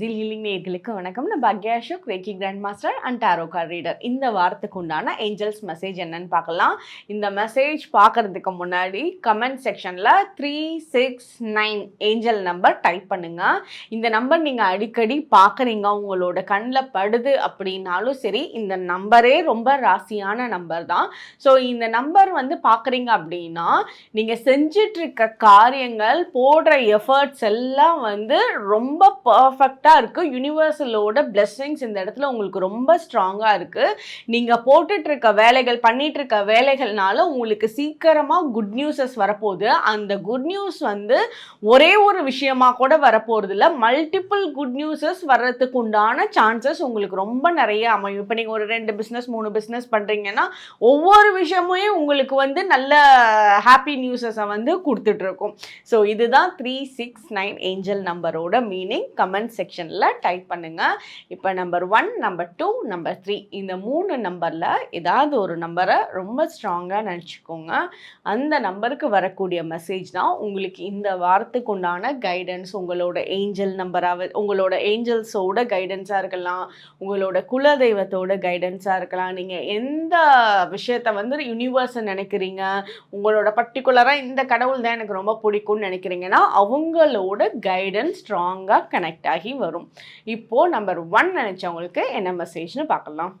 ஜில் ஹீலிங் நேர்களுக்கு வணக்கம். நான் Bhagya Ashok reiki grand master and tarot card reader இந்த வாரத்துக்கு உண்டான ஏஞ்சல்ஸ் மெசேஜ் என்னன்னு பார்க்கலாம். இந்த மெசேஜ் பார்க்கறதுக்கு முன்னாடி கமெண்ட் செக்ஷனில் three six nine angel number type பண்ணுங்க. இந்த நம்பர் நீங்கள் அடிக்கடி பார்க்குறீங்க உங்களோட கண்ணில் படுது அப்படின்னாலும் சரி இந்த நம்பரே ரொம்ப ராசியான நம்பர் தான். ஸோ இந்த நம்பர் வந்து பார்க்குறீங்க அப்படின்னா நீங்கள் செஞ்சிட்ருக்க காரியங்கள் போடுற எஃபர்ட்ஸ் எல்லாம் வந்து ரொம்ப பர்ஃபெக்டாக இருக்குது யூனிவர்சலோட பிளெஸ்ஸிங்ஸ் இந்த இடத்துல உங்களுக்கு ரொம்ப ஸ்ட்ராங்காக இருக்குது நீங்கள் போட்டுட்ருக்க வேலைகள் பண்ணிகிட்ருக்க வேலைகள்னால உங்களுக்கு சீக்கிரமாக குட் நியூஸஸ் வரப்போகுது. அந்த குட் நியூஸ் வந்து ஒரே ஒரு விஷயமாக கூட வரப்போகிறது இல்லை மல்டிபிள் குட் நியூஸஸ் வர்றதுக்கு உண்டான சான்சஸ் உங்களுக்கு ரொம்ப நிறைய அமையும். இப்போ நீங்கள் ஒரு ரெண்டு பிஸ்னஸ் மூணு பிஸ்னஸ் பண்ணுறீங்கன்னா ஒவ்வொரு விஷயமுமே உங்களுக்கு வந்து நல்ல ஹாப்பி நியூஸஸை வந்து கொடுத்துட்ருக்கும். ஸோ இதுதான் த்ரீ சிக்ஸ் நைன் ஏஞ்சல் நம்பரோட மீனிங் கமெண்ட் செக்ஷனில் டைப் பண்ணுங்கள் இப்போ number one number two number three இந்த மூணு நம்பரில் ஏதாவது ஒரு நம்பரை ரொம்ப ஸ்ட்ராங்காக நினச்சிக்கோங்க. அந்த நம்பருக்கு வரக்கூடிய மெசேஜ் தான் உங்களுக்கு இந்த வாரத்துக்கு உண்டான கைடன்ஸ் உங்களோட ஏஞ்சல் நம்பராக உங்களோட ஏஞ்சல்ஸோட கைடன்ஸாக இருக்கலாம். உங்களோட குலதெய்வத்தோட கைடன்ஸாக இருக்கலாம். நீங்கள் எந்த விஷயத்தை வந்து யூனிவர்ஸை நினைக்கிறீங்க? உங்களோட பர்டிகுலராக இந்த கடவுள் தான் எனக்கு ரொம்ப பிடிக்கும்னு நினைக்கிறீங்கன்னா அவங்களோட கைடன்ஸ் ஸ்ட்ராங்காக கனெக்ட் ஆகி வரும். இப்போது நம்பர் ஒன் நினச்சவங்களுக்கு என்ன மெசேஜ்னு பார்க்கலாம்.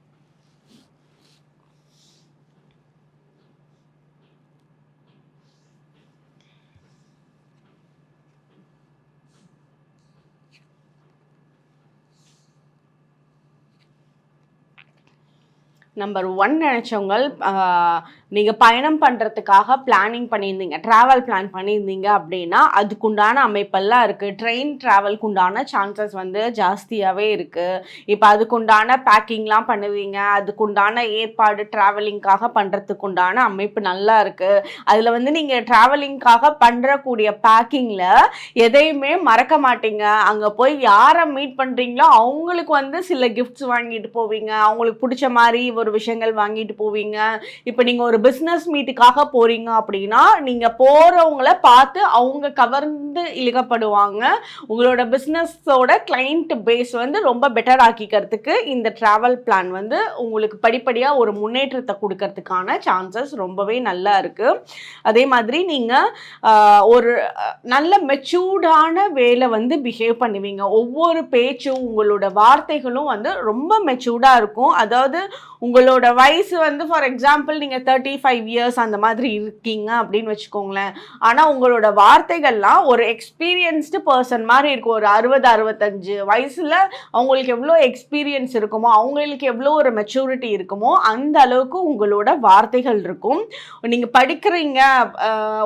நம்பர் ஒன் நினச்சவங்க நீங்கள் பயணம் பண்ணுறதுக்காக பிளானிங் பண்ணியிருந்தீங்க ட்ராவல் பிளான் பண்ணியிருந்தீங்க அப்படின்னா அதுக்குண்டான அமைப்பெல்லாம் இருக்குது ட்ரெயின் ட்ராவல்க்கு உண்டான சான்சஸ் வந்து ஜாஸ்தியாகவே இருக்குது இப்போ அதுக்குண்டான பேக்கிங்லாம் பண்ணுவீங்க அதுக்குண்டான ஏற்பாடு ட்ராவலிங்காக பண்ணுறதுக்கு உண்டான அமைப்பு நல்லா இருக்குது அதில் வந்து நீங்கள் ட்ராவலிங்காக பண்ணுறக்கூடிய பேக்கிங்கில் எதையுமே மறக்க மாட்டீங்க. அங்கே போய் யாரை மீட் பண்ணுறீங்களோ அவங்களுக்கு வந்து சில கிஃப்ட்ஸ் வாங்கிட்டு போவீங்க. அவங்களுக்கு பிடிச்ச மாதிரி ஒரு விஷயங்கள் வாங்கிட்டு போவீங்க. இப்போ நீங்கள் ஒரு பிஸ்னஸ் மீட்டுக்காக போகிறீங்க அப்படின்னா நீங்கள் போகிறவங்கள பார்த்து அவங்க கவர்ந்து இழுக்கப்படுவாங்க. உங்களோட பிஸ்னஸோட கிளைண்ட் பேஸ் வந்து ரொம்ப பெட்டர் ஆக்கிக்கிறதுக்கு இந்த ட்ராவல் பிளான் வந்து உங்களுக்கு படிப்படியாக ஒரு முன்னேற்றத்தை கொடுக்கறதுக்கான சான்சஸ் ரொம்பவே நல்லா இருக்குது அதே மாதிரி நீங்கள் ஒரு நல்ல மெச்சூர்டான வேலை வந்து பிஹேவ் பண்ணுவீங்க. ஒவ்வொரு பேச்சும் உங்களோட வார்த்தைகளும் வந்து ரொம்ப மெச்சூர்டாக இருக்கும். அதாவது உங்கள் உங்களோட வயசு வந்து ஃபார் எக்ஸாம்பிள் நீங்கள் தேர்ட்டி ஃபைவ் இயர்ஸ் அந்த மாதிரி இருக்கீங்க அப்படின்னு வச்சுக்கோங்களேன். ஆனால் உங்களோட வார்த்தைகள்லாம் ஒரு எக்ஸ்பீரியன்ஸ்டு பர்சன் மாதிரி இருக்கும். ஒரு அறுபது அறுபத்தஞ்சு வயசில் அவங்களுக்கு எவ்வளோ எக்ஸ்பீரியன்ஸ் இருக்குமோ அவங்களுக்கு எவ்வளோ ஒரு மெச்சூரிட்டி இருக்குமோ அந்த அளவுக்கு உங்களோட வார்த்தைகள் இருக்கும். நீங்கள் படிக்கிறீங்க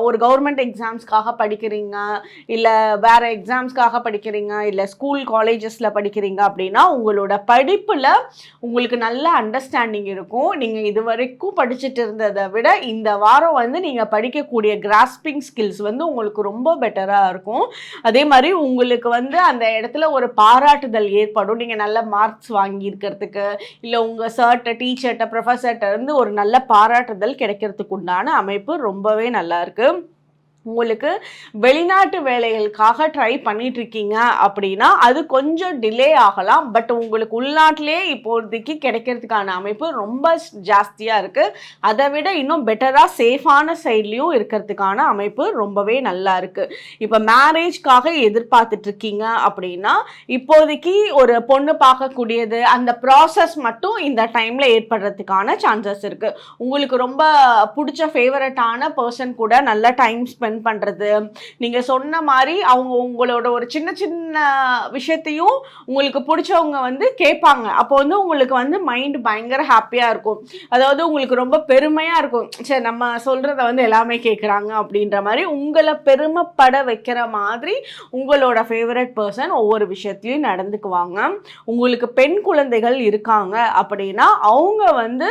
ஒரு கவர்மெண்ட் எக்ஸாம்ஸ்க்காக படிக்கிறீங்க இல்லை வேறு எக்ஸாம்ஸ்க்காக படிக்கிறீங்க இல்லை ஸ்கூல் காலேஜஸில் படிக்கிறீங்க அப்படின்னா உங்களோட படிப்பில் உங்களுக்கு நல்ல அண்டர்ஸ்டாண்டிங் இருக்கும். நீங்கள் இது வரைக்கும் படிச்சுட்டு இருந்ததை விட இந்த வாரம் வந்து நீங்கள் படிக்கக்கூடிய கிராஸ்பிங் ஸ்கில்ஸ் வந்து உங்களுக்கு ரொம்ப பெட்டராக இருக்கும். அதே மாதிரி உங்களுக்கு வந்து அந்த இடத்துல ஒரு பாராட்டுதல் ஏற்படும். நீங்கள் நல்ல மார்க்ஸ் வாங்கியிருக்கிறதுக்கு இல்லை உங்கள் சர்ட்ட டீச்சர்கிட்ட ப்ரொஃபஸர்கிட்ட இருந்து ஒரு நல்ல பாராட்டுதல் கிடைக்கிறதுக்கு உண்டான அமைப்பு ரொம்பவே நல்லாயிருக்கு உங்களுக்கு வெளிநாட்டு வேலைகளுக்காக ட்ரை பண்ணிட்டு இருக்கீங்க அப்படின்னா அது கொஞ்சம் டிலே ஆகலாம். பட் உங்களுக்கு உள்நாட்டிலே இப்போதைக்கு கிடைக்கிறதுக்கான அமைப்பு ரொம்ப ஜாஸ்தியாக இருக்குது அதை விட இன்னும் பெட்டராக சேஃபான சைட்லேயும் இருக்கிறதுக்கான அமைப்பு ரொம்பவே நல்லா இருக்குது இப்போ மேரேஜ்க்காக எதிர்பார்த்துட்டு இருக்கீங்க அப்படின்னா இப்போதைக்கு ஒரு பொண்ணு பார்க்கக்கூடியது அந்த ப்ராசஸ் மட்டும் இந்த டைமில் ஏற்படுறதுக்கான சான்சஸ் இருக்குது உங்களுக்கு ரொம்ப பிடிச்ச ஃபேவரட்டான பர்சன் கூட நல்ல டைம் ஸ்பெண்ட் ஸ்பெண்ட் பண்ணுறது நீங்கள் சொன்ன மாதிரி அவங்க உங்களோட ஒரு சின்ன சின்ன விஷயத்தையும் உங்களுக்கு பிடிச்சவங்க வந்து கேட்பாங்க. அப்போ வந்து உங்களுக்கு வந்து மைண்ட் பயங்கர ஹாப்பியாக இருக்கும். அதாவது உங்களுக்கு ரொம்ப பெருமையாக இருக்கும். சரி நம்ம சொல்கிறத வந்து எல்லாமே கேட்குறாங்க அப்படின்ற மாதிரி உங்களை பெருமைப்பட வைக்கிற மாதிரி உங்களோட ஃபேவரட் பர்சன் ஒவ்வொரு விஷயத்துலையும் நடந்துக்குவாங்க. உங்களுக்கு பெண் குழந்தைகள் இருக்காங்க அப்படின்னா அவங்க வந்து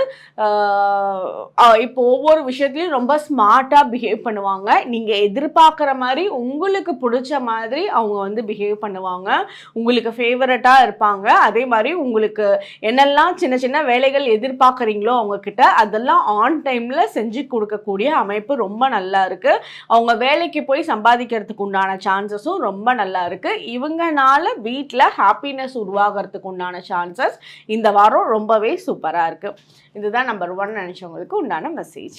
இப்போ ஒவ்வொரு விஷயத்துலையும் ரொம்ப ஸ்மார்ட்டாக பிஹேவ் பண்ணுவாங்க. நீங்கள் எதிர்பார்க்குற மாதிரி உங்களுக்கு பிடிச்ச மாதிரி அவங்க வந்து பிஹேவ் பண்ணுவாங்க. உங்களுக்கு ஃபேவரட்டாக இருப்பாங்க. அதே மாதிரி உங்களுக்கு என்னெல்லாம் சின்ன சின்ன வேலைகள் எதிர்பார்க்குறீங்களோ அவங்கக்கிட்ட அதெல்லாம் ஆன் டைமில் செஞ்சு கொடுக்கக்கூடிய அமைப்பு ரொம்ப நல்லா இருக்குது அவங்க வேலைக்கு போய் சம்பாதிக்கிறதுக்கு உண்டான சான்சஸும் ரொம்ப நல்லா இருக்குது இவங்கனால வீட்டில் ஹாப்பினஸ் உருவாகிறதுக்கு உண்டான சான்சஸ் இந்த வாரம் ரொம்பவே சூப்பராக இருக்குது இதுதான் நம்பர் ஒன் நினச்சவங்களுக்கு உண்டான மெசேஜ்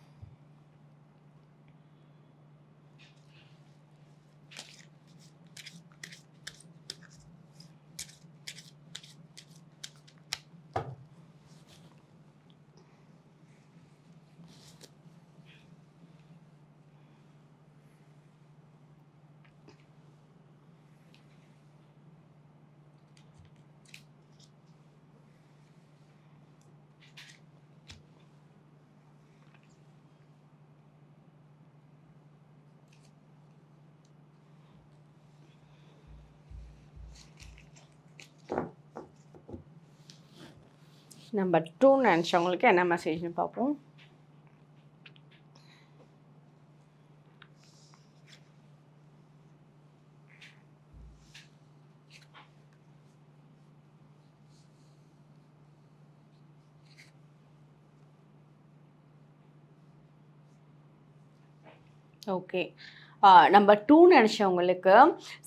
நம்பர் டூ நினச்சவங்களுக்கு என்ன மெசேஜ்னு பார்ப்போம். ஓகே நம்பர் டூ நினச்சவங்களுக்கு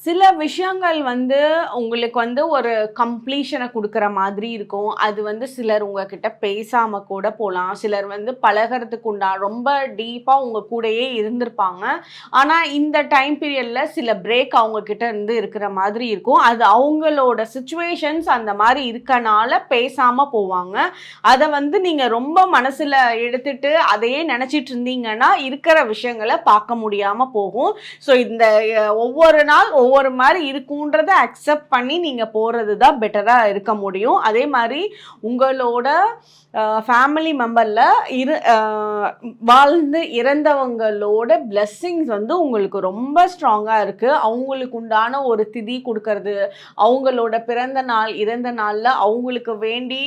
சில விஷயங்கள் வந்து உங்களுக்கு வந்து ஒரு கம்ப்ளீஷனை கொடுக்குற மாதிரி இருக்கும். அது வந்து சிலர் உங்ககிட்ட பேசாமல் கூட போகலாம் சிலர் வந்து பழகிறதுக்கு உண்டா ரொம்ப டீப்பாக உங்கள் கூடயே இருந்திருப்பாங்க. ஆனால் இந்த டைம் பீரியடில் சில பிரேக் அவங்கக்கிட்ட இருந்து இருக்கிற மாதிரி இருக்கும். அது அவங்களோட சுச்சுவேஷன்ஸ் அந்த மாதிரி இருக்கனால பேசாமல் போவாங்க. அதை வந்து நீங்கள் ரொம்ப மனசில் எடுத்துட்டு அதையே நினச்சிட்டு இருந்தீங்கன்னா இருக்கிற விஷயங்களை பார்க்க முடியாமல் போகும். இருக்கும். ஸோ இந்த ஒவ்வொரு நாள் ஒவ்வொரு மாதிரி இருக்குன்றதை அக்செப்ட் பண்ணி நீங்கள் போகிறது தான் பெட்டராக இருக்க முடியும். அதே மாதிரி உங்களோட ஃபேமிலி மெம்பரில் இரு வாழ்ந்து இறந்தவங்களோட பிளெஸ்ஸிங்ஸ் வந்து உங்களுக்கு ரொம்ப ஸ்ட்ராங்காக இருக்குது அவங்களுக்கு உண்டான ஒரு திதி கொடுக்கறது அவங்களோட பிறந்த நாள் இறந்த நாளில் அவங்களுக்கு வேண்டி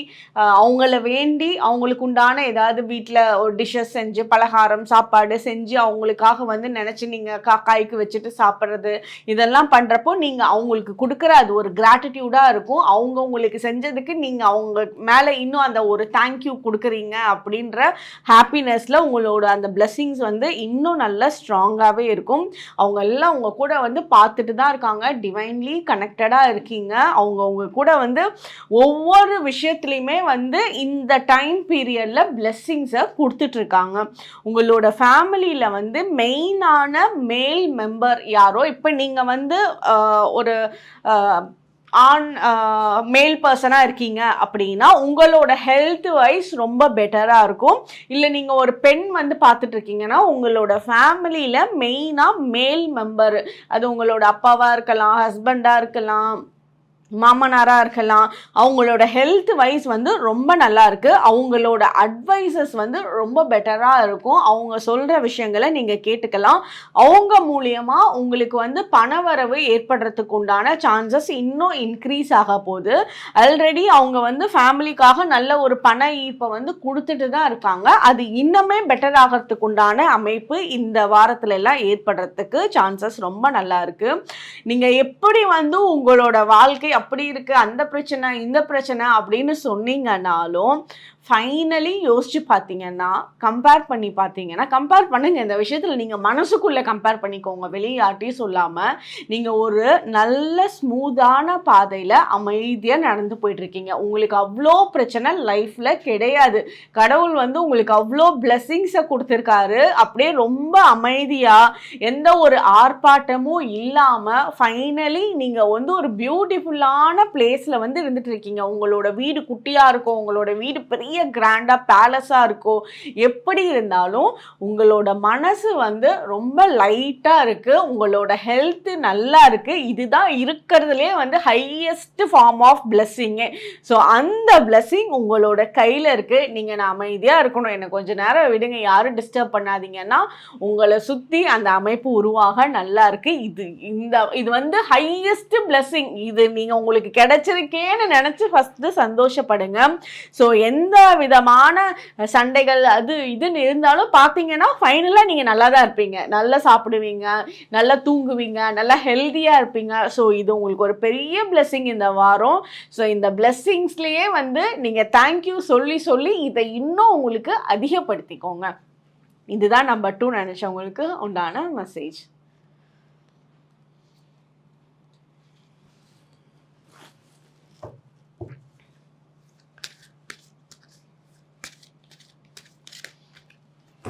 அவங்கள வேண்டி அவங்களுக்கு உண்டான ஏதாவது வீட்டில் ஒரு டிஷ்ஷஸ் செஞ்சு பலகாரம் சாப்பாடு செஞ்சு அவங்களுக்காக வந்து நினச்சி நீங்கள் காக்காய்க்கு வச்சுட்டு சாப்பிட்றது இதெல்லாம் பண்ணுறப்போ நீங்கள் அவங்களுக்கு கொடுக்குற அது ஒரு கிராட்டிடியூடாக இருக்கும். அவங்க உங்களுக்கு செஞ்சதுக்கு நீங்கள் அவங்க மேலே இன்னும் அந்த ஒரு தேங்க்யூ கொடுக்குறீங்க அப்படின்ற ஹாப்பினஸில் உங்களோட அந்த பிளெஸ்ஸிங்ஸ் வந்து இன்னும் நல்லா ஸ்ட்ராங்காகவே இருக்கும். அவங்க எல்லாம் உங்க கூட வந்து பார்த்துட்டு தான் இருக்காங்க. டிவைன்லி கனெக்டடாக இருக்கீங்க. அவங்க அவங்க கூட வந்து ஒவ்வொரு விஷயத்துலையுமே வந்து இந்த டைம் பீரியடில் பிளெஸ்ஸிங்ஸை கொடுத்துட்ருக்காங்க உங்களோட ஃபேமிலியில் வந்து மெயினான மெ மேல் மெம்பர் யாரோ? இப்போ நீங்கள் வந்து ஒரு ஆன் மேல் பர்சனாக இருக்கீங்க அப்படின்னா உங்களோட ஹெல்த் வைஸ் ரொம்ப பெட்டராக இருக்கும். இல்லை நீங்கள் ஒரு பெண் வந்து பார்த்துட்டு இருக்கீங்கன்னா உங்களோட ஃபேமிலியில் மெயினாக மேல் மெம்பர் அது உங்களோட அப்பாவாக இருக்கலாம் ஹஸ்பண்டாக இருக்கலாம். மாமனாராக இருக்கலாம். அவங்களோட ஹெல்த் வைஸ் வந்து ரொம்ப நல்லா இருக்குது அவங்களோட அட்வைசஸ் வந்து ரொம்ப பெட்டராக இருக்கும். அவங்க சொல்கிற விஷயங்களை நீங்கள் கேட்டுக்கலாம். அவங்க மூலியமாக உங்களுக்கு வந்து பணவரவு ஏற்படுறதுக்கு உண்டான சான்சஸ் இன்னும் இன்க்ரீஸ் ஆக போகுது. ஆல்ரெடி அவங்க வந்து ஃபேமிலிக்காக நல்ல ஒரு பண ஈர்ப்பை வந்து கொடுத்துட்டு தான் இருக்காங்க. அது இன்னுமே பெட்டர் ஆகிறதுக்கு உண்டான அமைப்பு இந்த வாரத்துல எல்லாம் ஏற்படுறதுக்கு சான்சஸ் ரொம்ப நல்லா இருக்குது நீங்கள் எப்படி வந்து உங்களோட வாழ்க்கை அப்படி இருக்கு அந்த பிரச்சனை இந்த பிரச்சனை அப்படின்னு சொன்னீங்கன்னாலும் ஃபைனலி யோசிச்சு பார்த்தீங்கன்னா கம்பேர் பண்ணி பார்த்தீங்கன்னா கம்பேர் பண்ணுங்க. இந்த விஷயத்தில் நீங்கள் மனசுக்குள்ளே கம்பேர் பண்ணிக்கோங்க. வெளியாட்டியும் சொல்லாமல் நீங்கள் ஒரு நல்ல ஸ்மூத்தான பாதையில் அமைதியாக நடந்து போயிட்டுருக்கீங்க. உங்களுக்கு அவ்வளோ பிரச்சனை லைஃப்பில் கிடையாது. கடவுள் வந்து உங்களுக்கு அவ்வளோ பிளெஸ்ஸிங்ஸை கொடுத்துருக்காரு. அப்படியே ரொம்ப அமைதியாக எந்த ஒரு ஆர்ப்பாட்டமும் இல்லாமல் ஃபைனலி நீங்கள் வந்து ஒரு பியூட்டிஃபுல்லான பிளேஸில் வந்து இருந்துகிட்ருக்கீங்க உங்களோட வீடு குட்டியாக இருக்கும் உங்களோட வீடு பெரிய கிராண்டாக பேலஸாக இருக்கோ எப்படி இருந்தாலும் உங்களோட மனசு வந்து ரொம்ப லைட்டாக இருக்குது உங்களோட ஹெல்த்து நல்லா இருக்குது இதுதான் இருக்கிறதுலே வந்து ஹையஸ்ட் ஃபார்ம் ஆஃப் பிளெஸ்ஸிங்கே ஸோ அந்த பிளெஸ்ஸிங் உங்களோட கையில் இருக்குது நீங்கள் நான் அமைதியாக இருக்கணும். என்னை கொஞ்சம் நேரம் விடுங்க. யாரும் டிஸ்டர்ப் பண்ணாதீங்கன்னா உங்களை சுற்றி அந்த அமைப்பு உருவாக நல்லா இருக்குது இது இந்த இது வந்து ஹையஸ்ட் பிளெஸ்ஸிங் இது நீங்கள் உங்களுக்கு கிடைச்சிருக்கேன்னு நினச்சி ஃபஸ்ட்டு சந்தோஷப்படுங்க. ஸோ எந்த விதமான சண்டைகள் அது இதுன்னு இருந்தாலும் பார்த்தீங்கன்னா ஃபைனலாக நீங்கள் நல்லா தான் இருப்பீங்க. நல்லா சாப்பிடுவீங்க நல்லா தூங்குவீங்க நல்லா ஹெல்த்தியாக இருப்பீங்க. ஸோ இது உங்களுக்கு ஒரு பெரிய பிளெஸ்ஸிங் இந்த வாரம். ஸோ இந்த பிளெஸ்ஸிங்ஸ்லேயே வந்து நீங்கள் தேங்க்யூ சொல்லி சொல்லி இதை இன்னும் உங்களுக்கு அதிகப்படுத்திக்கோங்க. இதுதான் நம்பர் டூ நினச்சவங்களுக்கு உண்டான மெசேஜ்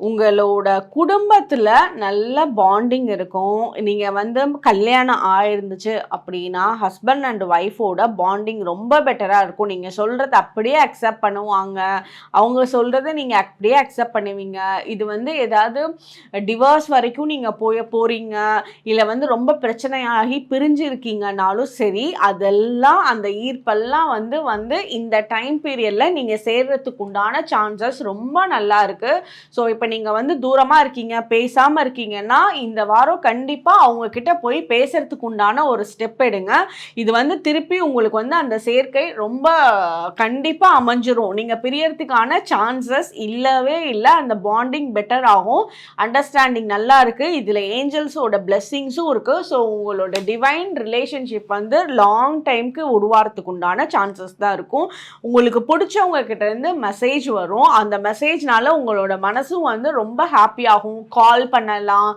உங்களோட குடும்பத்தில் நல்ல பாண்டிங் இருக்கும். நீங்கள் வந்து கல்யாணம் ஆயிருந்துச்சு அப்படின்னா ஹஸ்பண்ட் அண்ட் ஒய்ஃபோட பாண்டிங் ரொம்ப பெட்டராக இருக்கும். நீங்கள் சொல்கிறத அப்படியே அக்செப்ட் பண்ணுவாங்க. அவங்க சொல்கிறத நீங்கள் அப்படியே அக்செப்ட் பண்ணுவீங்க. இது வந்து ஏதாவது டிவோர்ஸ் வரைக்கும் நீங்கள் போய் போகிறீங்க இல்லை வந்து ரொம்ப பிரச்சனையாகி பிரிஞ்சு இருக்கீங்கனாலும் சரி அதெல்லாம் அந்த ஈர்ப்பெல்லாம் வந்து வந்து இந்த டைம் பீரியடில் நீங்கள் சேர்கிறதுக்குண்டான சான்சஸ் ரொம்ப நல்லா இருக்குது ஸோ இப்போ இப்போ நீங்கள் வந்து தூரமாக இருக்கீங்க பேசாமல் இருக்கீங்கன்னா இந்த வாரம் கண்டிப்பாக அவங்கக்கிட்ட போய் பேசுறதுக்கு உண்டான ஒரு ஸ்டெப் எடுங்க. இது வந்து திருப்பி உங்களுக்கு வந்து அந்த சேர்க்கை ரொம்ப கண்டிப்பாக அமைஞ்சிரும். நீங்கள் பிரியறதுக்கான சான்சஸ் இல்லவே இல்லை. அந்த பாண்டிங் பெட்டர் ஆகும். அண்டர்ஸ்டாண்டிங் நல்லா இருக்குது இதில் ஏஞ்சல்ஸோட பிளெஸ்ஸிங்ஸும் இருக்குது ஸோ உங்களோட டிவைன் ரிலேஷன்ஷிப் வந்து லாங் டைமுக்கு உருவாரத்துக்கு உண்டான சான்சஸ் தான் இருக்கும். உங்களுக்கு பிடிச்சவங்க கிட்டேருந்து மெசேஜ் வரும். அந்த மெசேஜ்னால உங்களோட மனசும் வந்து ரொம்ப ஹாப்பியாகும் கால் பண்ணலாம்.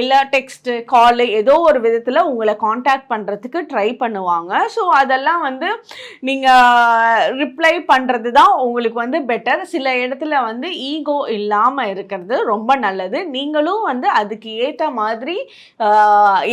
இல்லை டெக்ஸ்ட்டு கால் ஏதோ ஒரு விதத்தில் உங்களை காண்டாக்ட் பண்ணுறதுக்கு ட்ரை பண்ணுவாங்க. ஸோ அதெல்லாம் வந்து நீங்கள் ரிப்ளை பண்ணுறது தான் உங்களுக்கு வந்து பெட்டர் சில இடத்துல வந்து ஈகோ இல்லாமல் இருக்கிறது ரொம்ப நல்லது. நீங்களும் வந்து அதுக்கு ஏற்ற மாதிரி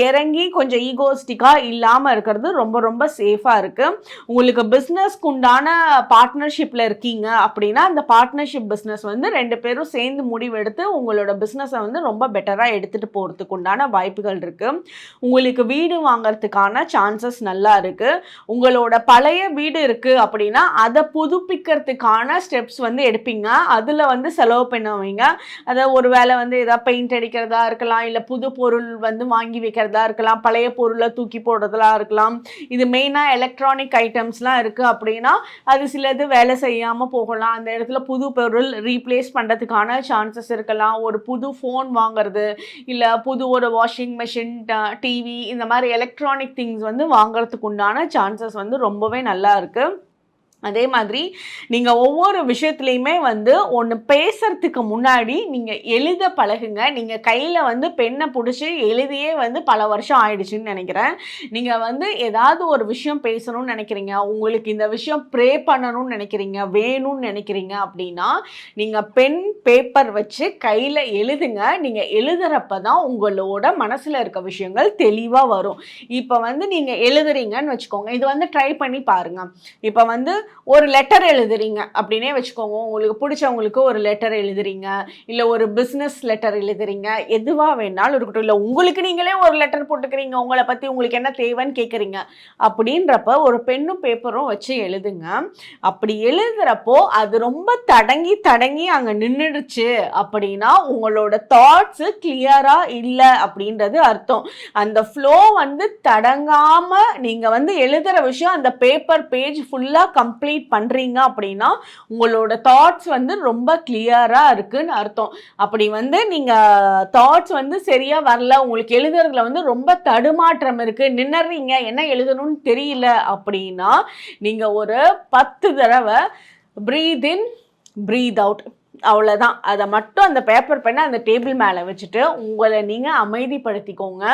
இறங்கி கொஞ்சம் ஈகோஸ்டிக்காக இல்லாமல் இருக்கிறது ரொம்ப ரொம்ப சேஃபாக இருக்குது உங்களுக்கு பிஸ்னஸ்க்கு உண்டான பார்ட்னர்ஷிப்பில் இருக்கீங்க அப்படின்னா அந்த பார்ட்னர்ஷிப் பிஸ்னஸ் வந்து ரெண்டு பேரும் சேர்ந்து முடிவெடுத்து உங்களோட பிஸ்னஸை வந்து ரொம்ப பெட்டராக எடுத்துகிட்டு போகிறதுக்கு உண்டான வாய்ப்புகள் இருக்குது உங்களுக்கு வீடு வாங்கிறதுக்கான சான்சஸ் நல்லா இருக்குது உங்களோட பழைய வீடு இருக்குது அப்படின்னா அதை புதுப்பிக்கிறதுக்கான ஸ்டெப்ஸ் வந்து எடுப்பீங்க. அதில் வந்து செலவு பண்ணுவீங்க. அதை ஒரு வேலை வந்து எதாவது பெயிண்ட் அடிக்கிறதா இருக்கலாம் இல்லை புது பொருள் வந்து வாங்கி வைக்கிறதா இருக்கலாம் பழைய பொருளை தூக்கி போடுறதெல்லாம் இருக்கலாம். இது மெயினாக எலக்ட்ரானிக் ஐட்டம்ஸ்லாம் இருக்குது அப்படின்னா அது சிலது வேலை செய்யாமல் போகலாம். அந்த இடத்துல புது பொருள் ரீப்ளேஸ் பண்ணுறதுக்கான சான்ஸ் சான்சஸ் இருக்கலாம். ஒரு புது ஃபோன் வாங்குறது இல்லை புது ஒரு வாஷிங் மிஷின் டிவி இந்த மாதிரி எலக்ட்ரானிக் திங்ஸ் வந்து வாங்குறதுக்கு உண்டான சான்சஸ் வந்து ரொம்பவே நல்லா இருக்குது அதே மாதிரி நீங்கள் ஒவ்வொரு விஷயத்துலையுமே வந்து ஒன்று பேசுறதுக்கு முன்னாடி நீங்கள் எழுத பழகுங்க. நீங்கள் கையில் வந்து பெண்ணை பிடிச்சி எழுதியே வந்து பல வருஷம் ஆயிடுச்சுன்னு நினைக்கிறேன். நீங்கள் வந்து ஏதாவது ஒரு விஷயம் பேசணும்னு நினைக்கிறீங்க. உங்களுக்கு இந்த விஷயம் ப்ரே பண்ணணும்னு நினைக்கிறீங்க. வேணும்னு நினைக்கிறீங்க அப்படின்னா நீங்கள் பென் பேப்பர் வச்சு கையில் எழுதுங்க. நீங்கள் எழுதுறப்ப தான் உங்களோட மனசில் இருக்க விஷயங்கள் தெளிவாக வரும். இப்போ வந்து நீங்கள் எழுதுறீங்கன்னு வச்சுக்கோங்க. இது வந்து ட்ரை பண்ணி பாருங்கள் இப்போ வந்து ஒரு லெட்டர் எழுதுறீங்க அப்படின்னே வச்சுக்கோங்க. உங்களுக்கு பிடிச்சவங்களுக்கு ஒரு லெட்டர் எழுதுறீங்க. இல்லை ஒரு பிஸ்னஸ் லெட்டர் எழுதுறீங்க. எதுவாக வேணாலும் இருக்கட்டும். இல்லை உங்களுக்கு நீங்களே ஒரு லெட்டர் போட்டுக்கிறீங்க. உங்களை பற்றி உங்களுக்கு என்ன தேவைன்னு கேட்குறீங்க அப்படின்றப்ப ஒரு பெண்ணும் பேப்பரும் வச்சு எழுதுங்க. அப்படி எழுதுறப்போ அது ரொம்ப தடங்கி தடங்கி அங்கே நின்றுடுச்சு அப்படின்னா உங்களோட தாட்ஸு கிளியராக இல்லை அப்படின்றது அர்த்தம். அந்த ஃப்ளோ வந்து தடங்காமல் நீங்கள் வந்து எழுதுகிற விஷயம் அந்த பேப்பர் பேஜ் ஃபுல்லாக கம் கம்ப்ளீட் பண்ணுறீங்க அப்படின்னா உங்களோட தாட்ஸ் வந்து ரொம்ப கிளியராக இருக்குன்னு அர்த்தம். அப்படி வந்து நீங்கள் தாட்ஸ் வந்து சரியாக வரல உங்களுக்கு எழுதுறதுல வந்து ரொம்ப தடுமாற்றம் இருக்குது நின்னுறீங்க என்ன எழுதணும்னு தெரியல அப்படின்னா நீங்கள் ஒரு பத்து தடவை ப்ரீத் இன் ப்ரீத் அவுட் அவ்வளோதான் அதை மட்டும் அந்த பேப்பர் பெண்ணை அந்த டேபிள் மேலே வச்சுட்டு உங்களை நீங்கள் அமைதிப்படுத்திக்கோங்க.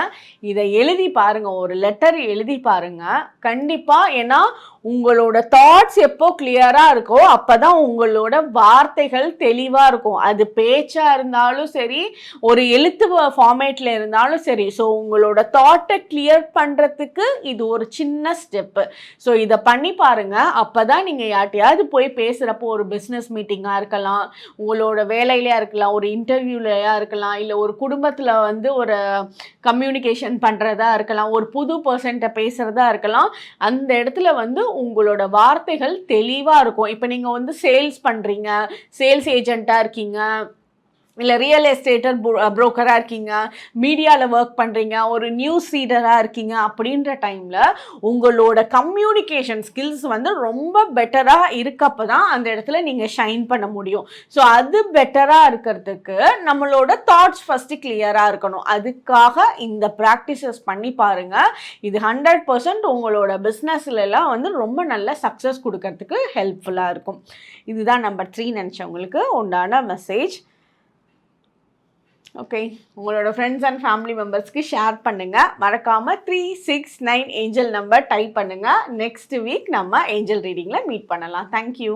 இதை எழுதி பாருங்கள் ஒரு லெட்டர் எழுதி பாருங்கள் கண்டிப்பாக ஏன்னா உங்களோட தாட்ஸ் எப்போ கிளியராக இருக்கோ அப்போ தான் உங்களோட வார்த்தைகள் தெளிவாக இருக்கும். அது பேச்சாக இருந்தாலும் சரி ஒரு எழுத்து ஃபார்மேட்டில் இருந்தாலும் சரி. ஸோ உங்களோட தாட்டை கிளியர் பண்ணுறதுக்கு இது ஒரு சின்ன ஸ்டெப்பு ஸோ இதை பண்ணி பாருங்கள் அப்போ தான் நீங்கள் யார்ட்டையாவது போய் பேசுகிறப்போ ஒரு பிஸ்னஸ் மீட்டிங்காக இருக்கலாம் உங்களோட வேலையிலையாக இருக்கலாம் ஒரு இன்டர்வியூலையாக இருக்கலாம் இல்லை ஒரு குடும்பத்தில் வந்து ஒரு கம்யூனிகேஷன் பண்ணுறதா இருக்கலாம் ஒரு புது பர்சன்ட்ட பேசுகிறதா இருக்கலாம் அந்த இடத்துல வந்து உங்களோட வார்த்தைகள் தெளிவாக இருக்கும். இப்போ நீங்கள் வந்து சேல்ஸ் பண்ணுறீங்க சேல்ஸ் ஏஜெண்ட்டாக இருக்கீங்க. இல்லை ரியல் எஸ்டேட்டர் ப்ரோக்கராக இருக்கீங்க மீடியாவில் ஒர்க் பண்ணுறீங்க ஒரு நியூஸ் ரீடராக இருக்கீங்க அப்படின்ற டைமில் உங்களோட கம்யூனிகேஷன் ஸ்கில்ஸ் வந்து ரொம்ப பெட்டராக இருக்கப்போ தான் அந்த இடத்துல நீங்கள் ஷைன் பண்ண முடியும். ஸோ அது பெட்டராக இருக்கிறதுக்கு நம்மளோட தாட்ஸ் ஃபஸ்ட்டு கிளியராக இருக்கணும். அதுக்காக இந்த ப்ராக்டிசஸ் பண்ணி பாருங்கள் இது ஹண்ட்ரட் பர்சன்ட் உங்களோட பிஸ்னஸ்லலாம் வந்து ரொம்ப நல்ல சக்ஸஸ் கொடுக்கறதுக்கு ஹெல்ப்ஃபுல்லாக இருக்கும். இதுதான் நம்பர் த்ரீ நினச்சவங்களுக்கு உண்டான மெசேஜ் ஓகே உங்களோட ஃப்ரெண்ட்ஸ் அண்ட் ஃபேமிலி மெம்பர்ஸ்க்கு ஷேர் பண்ணுங்கள் மறக்காமல் three six nine angel number type பண்ணுங்கள் நெக்ஸ்ட் வீக் நம்ம ஏஞ்சல் ரீடிங்கில் மீட் பண்ணலாம். Thank you